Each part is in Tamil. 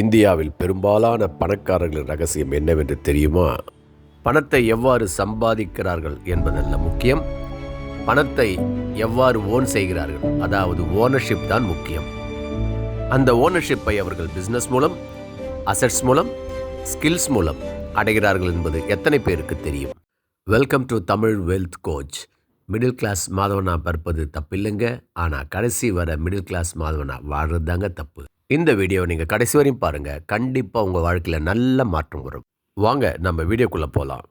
இந்தியாவில் பெரும்பாலான பணக்காரர்களின் ரகசியம் என்னவென்று தெரியுமா? பணத்தை எவ்வாறு சம்பாதிக்கிறார்கள் என்பதல்ல முக்கியம். பணத்தை எவ்வாறு ஓன் செய்கிறார்கள் அதாவது ஓனர்ஷிப் தான் முக்கியம். அந்த ஓனர்ஷிப்பை அவர்கள் பிஸ்னஸ் மூலம் அசெட்ஸ் மூலம் ஸ்கில்ஸ் மூலம் அடைகிறார்கள் என்பது எத்தனை பேருக்கு தெரியும்? Welcome to Tamil wealth coach middle class மாதவனா பிறப்பது தப்பில்லைங்க. ஆனால் கடைசி வர மிடில் கிளாஸ் மாதவனா வாழ்கிறது தாங்க தப்பு. இந்த வீடியோவை நீங்கள் கடைசி வரையும் பாருங்கள் கண்டிப்பாக உங்கள் வாழ்க்கையில் நல்ல மாற்றம் வரும். வாங்க நம்ம வீடியோக்குள்ளே போகலாம்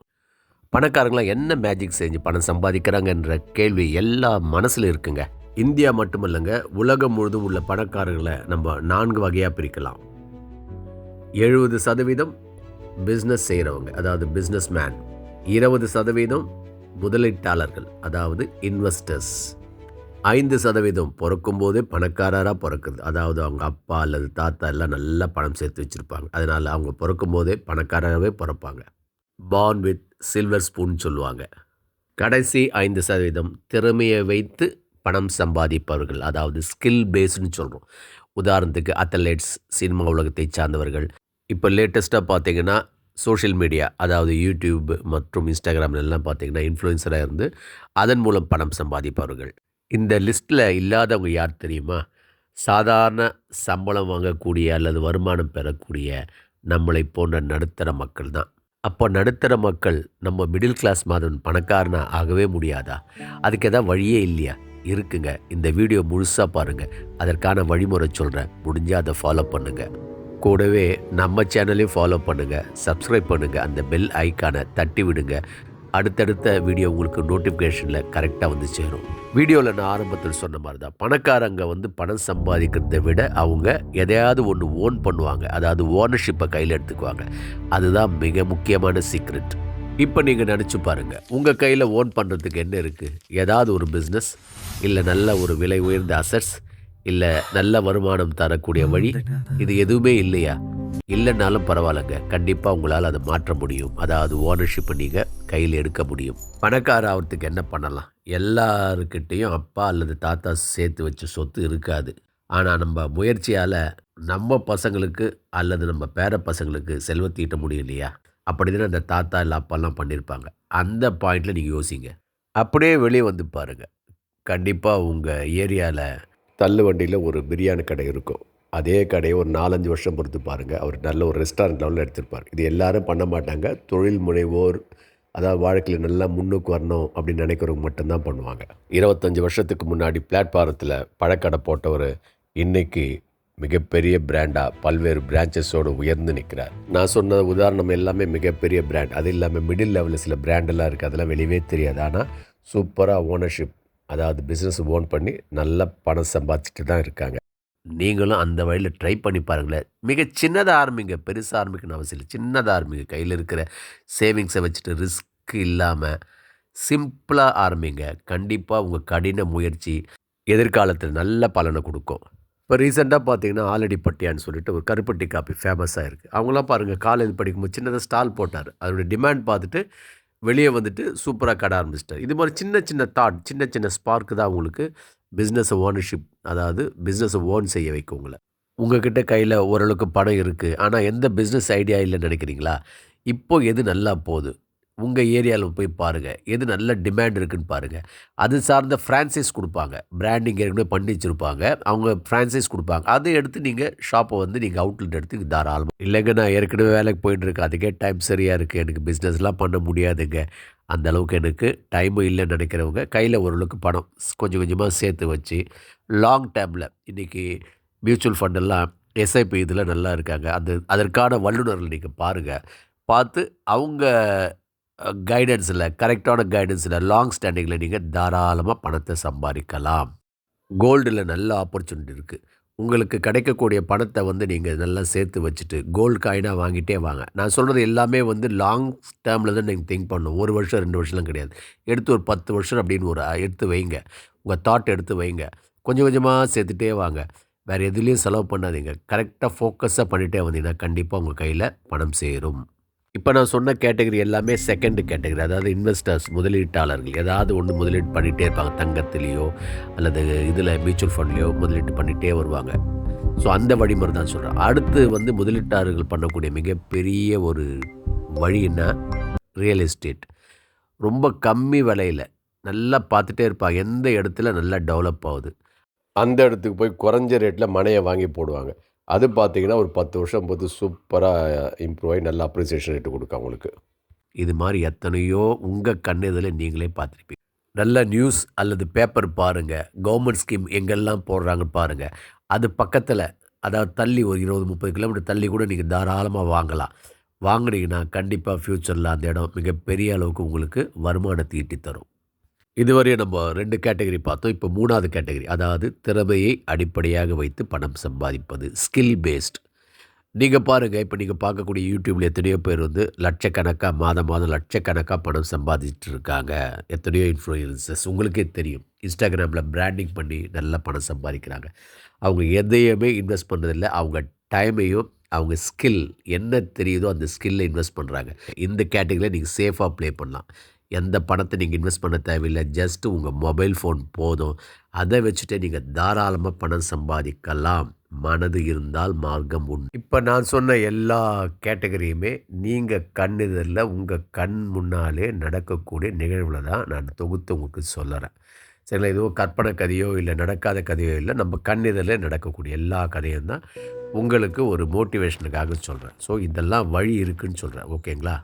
பணக்காரங்களாம் என்ன மேஜிக் செஞ்சு பணம் சம்பாதிக்கிறாங்கன்ற கேள்வி எல்லா மனசில் இருக்குங்க. இந்தியா மட்டுமல்லங்க உலகம் முழுதும் உள்ள பணக்காரர்களை நம்ம நான்கு வகையாக பிரிக்கலாம். எழுபது சதவீதம் பிஸ்னஸ் செய்கிறவங்க அதாவது பிஸ்னஸ் மேன் இருபது சதவீதம் முதலீட்டாளர்கள் அதாவது இன்வெஸ்டர்ஸ் ஐந்து சதவீதம் பிறக்கும் போதே பணக்காரராக பிறக்குது அதாவது அவங்க அப்பா அல்லது தாத்தா எல்லாம் நல்லா பணம் சேர்த்து வச்சுருப்பாங்க. அதனால் அவங்க பிறக்கும் போதே பணக்காரராகவே பிறப்பாங்க. பார்ன் வித் சில்வர் ஸ்பூன் சொல்லுவாங்க. கடைசி ஐந்து சதவீதம் திறமையை வைத்து பணம் சம்பாதிப்பவர்கள். அதாவது ஸ்கில் பேஸ்டுன்னு சொல்கிறோம் உதாரணத்துக்கு அத்தலேட்ஸ் சினிமா உலகத்தை சார்ந்தவர்கள். இப்போ லேட்டஸ்ட்டாக பார்த்தீங்கன்னா சோஷியல் மீடியா அதாவது யூடியூப் மற்றும் இன்ஸ்டாகிராம்ல எல்லாம் பார்த்தீங்கன்னா இன்ஃப்ளூயன்சராக இருந்து அதன் மூலம் பணம் சம்பாதிப்பவர்கள். இந்த லிஸ்ட்டில் இல்லாதவங்க யார் தெரியுமா? சாதாரண சம்பளம் வாங்கக்கூடிய அல்லது வருமானம் பெறக்கூடிய நம்மளை போன்ற நடுத்தர மக்கள் தான். அப்போ நடுத்தர மக்கள் நம்ம மிடில் கிளாஸ் மாதவன் பணக்காரனா ஆகவே முடியாதா? அதுக்கு எதாவது வழியே இல்லையா? இருக்குங்க. இந்த வீடியோ முழுசாக பாருங்கள் அதற்கான வழிமுறை சொல்கிறேன் முடிஞ்சால் அதை ஃபாலோ பண்ணுங்கள் கூடவே நம்ம சேனலையும் ஃபாலோ பண்ணுங்கள் சப்ஸ்கிரைப் பண்ணுங்கள் அந்த பெல் ஐக்கானை தட்டி விடுங்க அடுத்தடுத்த வீடியோ உங்களுக்கு நோட்டிஃபிகேஷனில் கரெக்டாக வந்து சேரும். வீடியோவில் நான் ஆரம்பத்தில் சொன்ன மாதிரி தான் பணக்காரங்க வந்து பணம் சம்பாதிக்கிறதை விட அவங்க எதையாவது ஒன்று ஓன் பண்ணுவாங்க. அதாவது ஓனர்ஷிப்பை கையில் எடுத்துக்குவாங்க. அதுதான் மிக முக்கியமான சீக்ரெட் இப்போ நீங்கள் நினச்சி பாருங்கள் உங்கள் கையில் ஓன் பண்ணுறதுக்கு என்ன இருக்குது ஏதாவது ஒரு பிஸ்னஸ் இல்லை நல்ல ஒரு விலை உயர்ந்த அசட்ஸ் இல்லை நல்ல வருமானம் தரக்கூடிய வழி இது எதுவுமே இல்லையா? இல்லைன்னாலும் பரவாயில்லைங்க. கண்டிப்பாக உங்களால் அதை மாற்ற முடியும். அதாவது ஓனர்ஷிப்பை நீங்கள் கையில் எடுக்க முடியும். பணக்கார ஆகிறதுக்கு என்ன பண்ணலாம்? எல்லாருக்கிட்டேயும் அப்பா அல்லது தாத்தா சேர்த்து வச்ச சொத்து இருக்காது. ஆனால் நம்ம முயற்சியால் நம்ம பசங்களுக்கு அல்லது நம்ம பேர பசங்களுக்கு செல்வத்தீட்ட முடியும் இல்லையா? அப்படி தானே அந்த தாத்தா இல்லை அப்பாலாம் பண்ணியிருப்பாங்க அந்த பாயிண்டில் நீங்கள் யோசிங்க. அப்படியே வெளியே வந்து பாருங்கள் கண்டிப்பாக உங்கள் ஏரியாவில் தள்ளு வண்டியில் ஒரு பிரியாணி கடை இருக்கும். அதே கடையை ஒரு நாலஞ்சு வருஷம் பொறுத்து பாருங்கள் அவர் நல்ல ஒரு ரெஸ்டாரண்ட் லெவலில் எடுத்திருப்பார். இது எல்லாரும் பண்ண மாட்டாங்க. தொழில் முனைவோர் அதாவது வாழ்க்கையில் நல்லா முன்னுக்கு வரணும் அப்படின்னு நினைக்கிறவங்க மட்டும்தான் பண்ணுவாங்க. இருபத்தஞ்சி வருஷத்துக்கு முன்னாடி பிளாட்ஃபாரத்தில் பழக்கடை போட்டவர் இன்னைக்கு மிகப்பெரிய பிராண்டாக பல்வேறு பிரான்ச்சஸோடு உயர்ந்து நிற்கிறார் நான் சொன்ன உதாரணம் எல்லாமே மிகப்பெரிய பிராண்ட் அது இல்லாமல் மிடில் லெவலில் சில பிராண்டெல்லாம் இருக்குது அதெல்லாம் வெளியவே தெரியாது. ஆனால் சூப்பராக ஓனர்ஷிப் அதாவது பிஸ்னஸ் ஓன் பண்ணி நல்ல பணம் சம்பாதிச்சுட்டு தான் இருக்காங்க. நீங்களும் அந்த வழியில் ட்ரை பண்ணி பாருங்களேன். மிக சின்னதாக ஆரம்பிங்க. பெருசாக ஆரம்பிக்கணும் அவசியம் இல்லை. சின்னதாக ஆரம்பிங்க. கையில் இருக்கிற சேவிங்ஸை வச்சுட்டு ரிஸ்க் இல்லாமல் சிம்பிளாக ஆரம்பிங்க. கண்டிப்பாக உங்கள் கடின முயற்சி எதிர்காலத்தில் நல்ல பலனை கொடுக்கும். இப்போ ரீசெண்டாக பார்த்தீங்கன்னா ஆலடி பட்டியான்னு சொல்லிட்டு ஒரு கருப்பட்டி காப்பி ஃபேமஸாக இருக்குது அவங்களாம் பாருங்கள் காலேஜ் படிக்கும்போது சின்னதாக ஸ்டால் போட்டார். அதோடய டிமாண்ட் பார்த்துட்டு வெளியே வந்துட்டு சூப்பராக கடை ஆரம்பிச்சிட்டார். இது மாதிரி சின்ன சின்ன தாட் சின்ன சின்ன ஸ்பார்க்கு தான் உங்களுக்கு பிஸ்னஸை ஓனர்ஷிப் அதாவது பிஸ்னஸை ஓன் செய்ய வைக்கும் உங்களை. உங்ககிட்ட கையில் ஓரளவுக்கு பணம் இருக்குது ஆனால் எந்த பிஸ்னஸ் ஐடியா இல்லைன்னு நினைக்கிறீங்களா? இப்போ எது நல்லா போகுது? உங்கள் ஏரியாவில் போய் பாருங்கள் எது நல்ல டிமாண்ட் இருக்குதுன்னு பாருங்கள் அது சார்ந்த ஃப்ரான்சைஸ் கொடுப்பாங்க. பிராண்டிங் ஏற்கனவே பண்ணி வச்சுருப்பாங்க. அவங்க ஃப்ரான்சைஸ் கொடுப்பாங்க. அதை எடுத்து நீங்கள் ஷாப்பை வந்து நீங்கள் அவுட்லெட் எடுத்து தாராளமாக இல்லைங்க நான் ஏற்கனவே வேலைக்கு போயிட்டுருக்கேன் அதுக்கே டைம் சரியாக இருக்குது எனக்கு பிஸ்னஸ்லாம் பண்ண முடியாதுங்க. அந்த அளவுக்கு எனக்கு டைமும் இல்லைன்னு நினைக்கிறவங்க கையில் ஓரளவுக்கு பணம் கொஞ்சம் கொஞ்சமாக சேர்த்து வச்சு லாங் டேர்மில் இன்றைக்கி மியூச்சுவல் ஃபண்டெல்லாம் எஸ்ஐபி இதில் நல்லா இருக்காங்க. அந்த அதற்கான வல்லுநர்கள் நீங்கள் பாருங்கள் பார்த்து அவங்க கைடன்ஸில் கரெக்டான கைடன்ஸில் லாங் ஸ்டாண்டிங்கில் நீங்கள் தாராளமாக பணத்தை சம்பாதிக்கலாம். கோல்டில் நல்ல ஆப்பர்ச்சுனிட்டி இருக்குது உங்களுக்கு கிடைக்கக்கூடிய பணத்தை வந்து நீங்கள் நல்லா சேர்த்து வச்சுட்டு கோல்டு காயினாக வாங்கிட்டே வாங்க. நான் சொல்கிறது எல்லாமே வந்து லாங் டேர்மில் தான் நீங்கள் திங்க் பண்ணணும். ஒரு வருஷம் ரெண்டு வருஷம்லாம் கிடையாது. எடுத்து ஒரு பத்து வருஷம் அப்படின்னு ஒரு எடுத்து வைங்க. உங்கள் தாட் எடுத்து வைங்க. கொஞ்சம் கொஞ்சமாக சேர்த்துட்டே வாங்க. வேறு எதுலேயும் செலவு பண்ணாதீங்க. கரெக்டாக ஃபோக்கஸாக பண்ணிகிட்டே வந்தீங்கன்னா கண்டிப்பாக உங்கள் கையில் பணம் சேரும். இப்போ நான் சொன்ன கேட்டகரி எல்லாமே செகண்ட் கேட்டகரி அதாவது இன்வெஸ்டர்ஸ் முதலீட்டாளர்கள் ஏதாவது ஒன்று முதலீடு பண்ணிகிட்டே இருப்பாங்க. தங்கத்திலேயோ அல்லது இதில் மியூச்சுவல் ஃபண்ட்லேயோ முதலீட்டு பண்ணிகிட்டே வருவாங்க. ஸோ அந்த வழிமுறை தான் சொல்கிறேன் அடுத்து வந்து முதலீட்டாளர்கள் பண்ணக்கூடிய மிகப்பெரிய ஒரு வழின்னா ரியல் எஸ்டேட் ரொம்ப கம்மி விலையில் நல்லா பார்த்துட்டே இருப்பாங்க. எந்த இடத்துல நல்லா டெவலப் ஆகுது? அந்த இடத்துக்கு போய் குறைஞ்ச ரேட்டில் மனையை வாங்கி போடுவாங்க. அது பார்த்தீங்கன்னா ஒரு பத்து வருஷம் போது சூப்பராக இம்ப்ரூவ் ஆகி நல்லா அப்ரிசியேஷன் ரேட்டு கொடுக்கும் அவங்களுக்கு. இது மாதிரி எத்தனையோ உங்கள் கண்ணெதில் நீங்களே பார்த்துருப்பீங்க. நல்ல நியூஸ் அல்லது பேப்பர் பாருங்கள் கவர்மெண்ட் ஸ்கீம் எங்கெல்லாம் போடுறாங்கன்னு பாருங்கள் அது பக்கத்தில் அதாவது தள்ளி ஒரு இருபது முப்பது கிலோமீட்டர் தள்ளி கூட நீங்கள் தாராளமாக வாங்கலாம். வாங்குனீங்கன்னா கண்டிப்பாக ஃப்யூச்சரில் அந்த இடம் மிகப்பெரிய அளவுக்கு உங்களுக்கு வருமானத்தை ஈட்டி தரும். இதுவரையும் நம்ம ரெண்டு கேட்டகரி பார்த்தோம். இப்போ மூணாவது கேட்டகரி அதாவது திறமையை அடிப்படையாக வைத்து பணம் சம்பாதிப்பது ஸ்கில் பேஸ்ட் நீங்கள் பாருங்கள் இப்போ நீங்கள் பார்க்கக்கூடிய யூடியூப்பில் எத்தனையோ பேர் வந்து லட்சக்கணக்காக மாதம் மாதம் லட்சக்கணக்காக பணம் சம்பாதிச்சுட்டு இருக்காங்க. எத்தனையோ இன்ஃப்ளூயன்சஸ் உங்களுக்கே தெரியும். இன்ஸ்டாகிராமில் பிராண்டிங் பண்ணி நல்லா பணம் சம்பாதிக்கிறாங்க. அவங்க எதையுமே இன்வெஸ்ட் பண்ணுறதில்ல அவங்க டைமையும் அவங்க ஸ்கில் என்ன தெரியுதோ அந்த ஸ்கில்லை இன்வெஸ்ட் பண்ணுறாங்க இந்த கேட்டகரியில் நீங்கள் சேஃபாக ப்ளே பண்ணலாம். எந்த பணத்தை நீங்கள் இன்வெஸ்ட் பண்ண தேவையில்லை ஜஸ்ட்டு உங்கள் மொபைல் ஃபோன் போதும். அதை வச்சுட்டு நீங்கள் தாராளமாக பணம் சம்பாதிக்கலாம். மனது இருந்தால் மார்க்கம் உண்டு இப்போ நான் சொன்ன எல்லா கேட்டகரியுமே நீங்கள் கண்ணிதழில் உங்கள் கண் முன்னாலே நடக்கக்கூடிய நிகழ்வில் தான் நான் தொகுத்து உங்களுக்கு சொல்லுறேன். சரிங்களா? எதுவும் கற்பனை கதையோ இல்லை நடக்காத கதையோ இல்லை நம்ம கண்ணிதழில் நடக்கக்கூடிய எல்லா கதையும் தான் உங்களுக்கு ஒரு மோட்டிவேஷனுக்காக சொல்கிறேன் ஸோ இதெல்லாம் வழி இருக்குதுன்னு சொல்கிறேன் ஓகேங்களா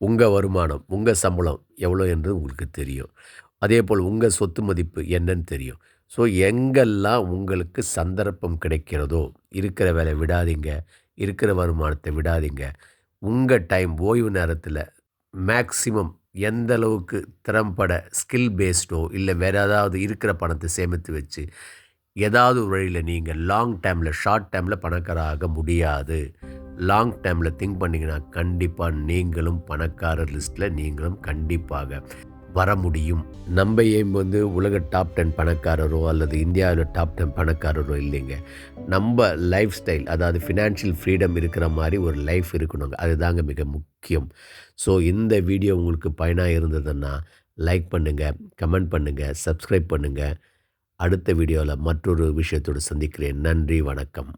உங்கள் வருமானம் உங்கள் சம்பளம் எவ்வளோ என்று உங்களுக்கு தெரியும். அதே போல் உங்கள் சொத்து மதிப்பு என்னன்னு தெரியும். ஸோ எங்கெல்லாம் உங்களுக்கு சந்தர்ப்பம் கிடைக்கிறதோ இருக்கிற வேலை விடாதீங்க இருக்கிற வருமானத்தை விடாதீங்க உங்கள் டைம் ஓய்வு நேரத்தில் மேக்சிமம் எந்த அளவுக்கு திறம்பட ஸ்கில் பேஸ்டோ இல்லை வேறு ஏதாவது இருக்கிற பணத்தை சேமித்து வச்சு ஏதாவது ஒரு வழியில் நீங்கள் லாங் டைமில் ஷார்ட் டைமில் பணக்காராக முடியாது. லாங் டைமில் திங்க் பண்ணிங்கன்னா கண்டிப்பாக நீங்களும் பணக்காரர் லிஸ்ட்டில் நீங்களும் கண்டிப்பாக வர முடியும். நம்ம ஏன் வந்து உலக டாப் டென் பணக்காரரோ அல்லது இந்தியாவில் டாப் டென் பணக்காரரோ இல்லைங்க. நம்ம லைஃப் ஸ்டைல் அதாவது ஃபினான்ஷியல் ஃப்ரீடம் இருக்கிற மாதிரி ஒரு லைஃப் இருக்கணுங்க. அதுதாங்க மிக முக்கியம். ஸோ இந்த வீடியோ உங்களுக்கு பயனாக இருந்ததுன்னா லைக் பண்ணுங்கள் கமெண்ட் பண்ணுங்கள் சப்ஸ்கிரைப் பண்ணுங்கள் அடுத்த வீடியோவில் மற்றொரு விஷயத்தோடு சந்திக்கிறேன். நன்றி வணக்கம்.